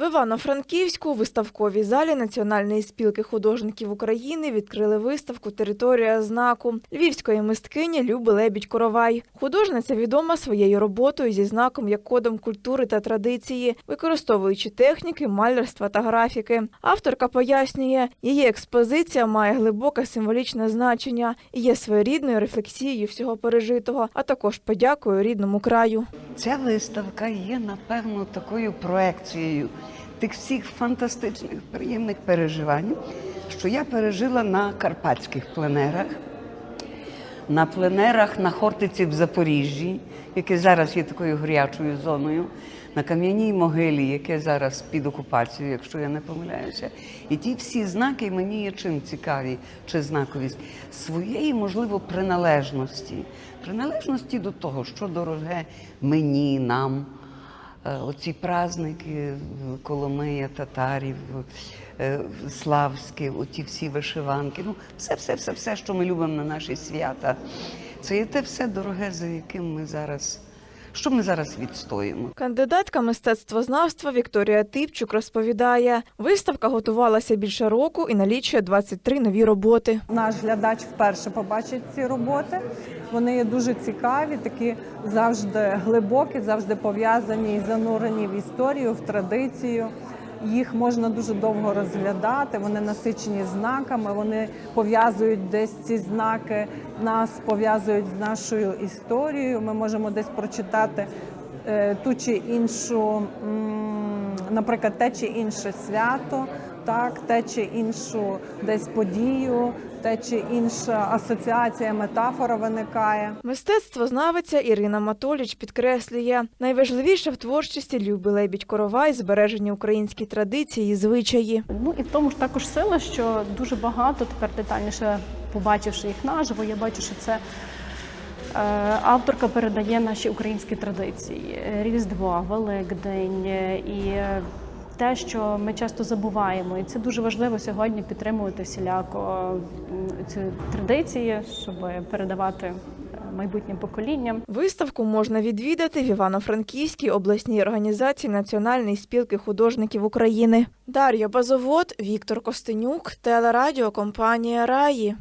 В Івано-Франківську виставковій залі Національної спілки художників України відкрили виставку Територія знаку львівської мисткині Люби Лебідь Коровай. Художниця відома своєю роботою зі знаком як кодом культури та традиції, використовуючи техніки малярства та графіки. Авторка пояснює, її експозиція має глибоке символічне значення і є своєрідною рефлексією всього пережитого, а також подякою рідному краю. Ця виставка є, напевно, такою проекцією тих всіх фантастичних, приємних переживань, що я пережила на карпатських пленерах, на пленерах на Хортиці в Запоріжжі, яке зараз є такою гарячою зоною, на кам'яній могилі, яке зараз під окупацією, якщо я не помиляюся. І ті всі знаки мені є чим цікаві чи знаковість своєї, можливо, приналежності. Приналежності до того, що дороге мені, нам. Е, Оці праздники е, Коломия, татарів, е, славські, оті всі вишиванки. Ну, все, все, все, все, що ми любимо на наші свята. Це є те все дороге, за яким ми зараз, що ми зараз відстоїмо. Кандидатка мистецтвознавства Вікторія Типчук розповідає, виставка готувалася більше року і налічує 23 нові роботи. Наш глядач вперше побачить ці роботи. Вони є дуже цікаві, такі завжди глибокі, завжди пов'язані і занурені в історію, в традицію. Їх можна дуже довго розглядати. Вони насичені знаками. Вони пов'язують десь ці знаки, нас пов'язують з нашою історією. Ми можемо десь прочитати е, ту чи іншу, наприклад, те чи інше свято, так, те чи іншу десь подію, те чи інша асоціація, метафора виникає. Мистецтвознавиця Ірина Матоліч підкреслює, найважливіше в творчості Люби Лебідь Коровай збережені українські традиції і звичаї. Ну і в тому ж також сила, що дуже багато тепер детальніше побачивши їх наживо, я бачу, що це. е, Авторка передає наші українські традиції: Різдво, Великдень е, і е, те, що ми часто забуваємо, і це дуже важливо сьогодні підтримувати всіляко м, ці традиції, щоб передавати е, майбутнім поколінням. Виставку можна відвідати в Івано-Франківській обласній організації Національної спілки художників України. Дар'я Базовод, Віктор Костенюк, телерадіокомпанія Раї.